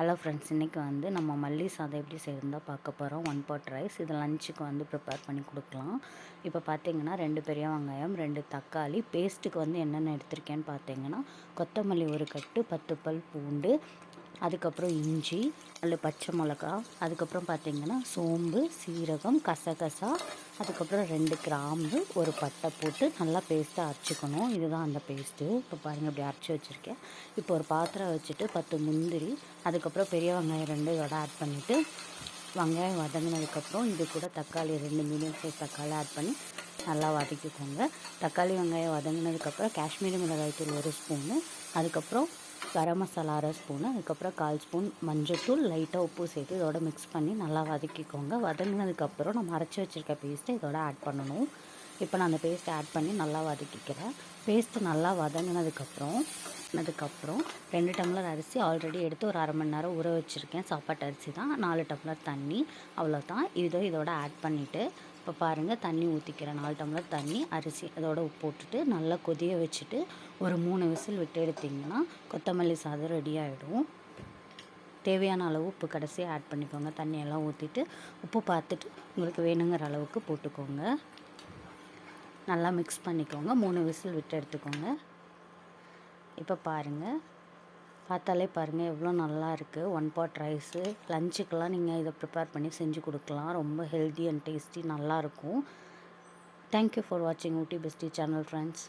Hello friends இன்றைக்கி வந்து நம்ம மல்லி சாதம் எப்படி செய்யறதா பார்க்க போகிறோம் ஒன் பாட் ரைஸ் இது லஞ்சுக்கு வந்து ப்ரிப்பேர் பண்ணி கொடுக்கலாம். இப்போ பார்த்தீங்கன்னா ரெண்டு பெரிய வெங்காயம் ரெண்டு தக்காளி பேஸ்ட்டுக்கு வந்து என்னென்ன எடுத்திருக்கேன்னு பார்த்தீங்கன்னா கொத்தமல்லி ஒரு கட்டு பத்து பல் பூண்டு அதுக்கப்புறம் இஞ்சி அல்ல பச்சை மிளகா அதுக்கப்புறம் பார்த்திங்கன்னா சோம்பு சீரகம் கசகசா அதுக்கப்புறம் ரெண்டு கிராம்பு ஒரு பட்டை போட்டு நல்லா பேஸ்ட்டாக அரைச்சிக்கணும். இதுதான் அந்த பேஸ்ட்டு இப்போ பாருங்கள் இப்படி அரைச்சி வச்சுருக்கேன். இப்போ ஒரு பாத்திரம் வச்சுட்டு பத்து முந்திரி அதுக்கப்புறம் பெரிய வெங்காயம் ரெண்டு இதோட ஆட் பண்ணிவிட்டு வெங்காயம் வதங்கினதுக்கப்புறம் இது கூட தக்காளி ரெண்டு மீடியம் சைஸ் தக்காளி ஆட் பண்ணி நல்லா வதக்கிக்கோங்க. தக்காளி வெங்காயம் வதங்கினதுக்கப்புறம் காஷ்மீரி மிளகாய் தூள் ஒரு ஸ்பூனு அதுக்கப்புறம் கரம் மசாலா அரை ஸ்பூனு அதுக்கப்புறம் கால் ஸ்பூன் மஞ்சத்தூள் லைட்டாக உப்பு சேர்த்து இதோட மிக்ஸ் பண்ணி நல்லா வதக்கிக்கோங்க. வதங்கினதுக்கப்புறம் நம்ம அரைச்சி வச்சுருக்க பேஸ்ட்டை இதோட ஆட் பண்ணணும். இப்போ நான் அந்த பேஸ்ட்டை ஆட் பண்ணி நல்லா வதக்கிக்கிறேன். பேஸ்ட்டு நல்லா வதங்கினதுக்கப்புறம் அதுக்கப்புறம் ரெண்டு டம்ளர் அரிசி ஆல்ரெடி எடுத்து ஒரு அரை மணி நேரம் ஊற வச்சுருக்கேன். சாப்பாட்டு அரிசி தான். நாலு டம்ளர் தண்ணி அவ்வளோதான் இதோ இதோட ஆட் பண்ணிவிட்டு இப்போ பாருங்கள் தண்ணி ஊற்றிக்கிறேன் நாலு டம்ளர் தண்ணி அரிசி அதோட உப்பு போட்டுட்டு நல்லா கொதிய வச்சுட்டு ஒரு மூணு விசில் விட்டு எடுத்திங்கன்னா கொத்தமல்லி சாதம் ரெடி ஆகிடும் தேவையான அளவு உப்பு கடைசியாக ஆட் பண்ணிக்கோங்க. தண்ணியெல்லாம் ஊற்றிட்டு உப்பு பார்த்துட்டு உங்களுக்கு வேணுங்கிற அளவுக்கு போட்டுக்கோங்க. நல்லா மிக்ஸ் பண்ணிக்கோங்க. மூணு விசில் விட்டு எடுத்துக்கோங்க. இப்போ பாருங்கள் பார்த்தாலே பாருங்கள் எவ்வளோ நல்லா இருக்குது ஒன் பாட் ரைஸு லஞ்சுக்கெல்லாம் நீங்கள் இதை ப்ரிப்பேர் பண்ணி செஞ்சு கொடுக்கலாம். ரொம்ப ஹெல்த்தி அண்ட் டேஸ்டி நல்லாயிருக்கும் தேங்க்யூ ஃபார் வாட்சிங் ஊட்டி பெஸ்டி சேனல் ஃப்ரெண்ட்ஸ்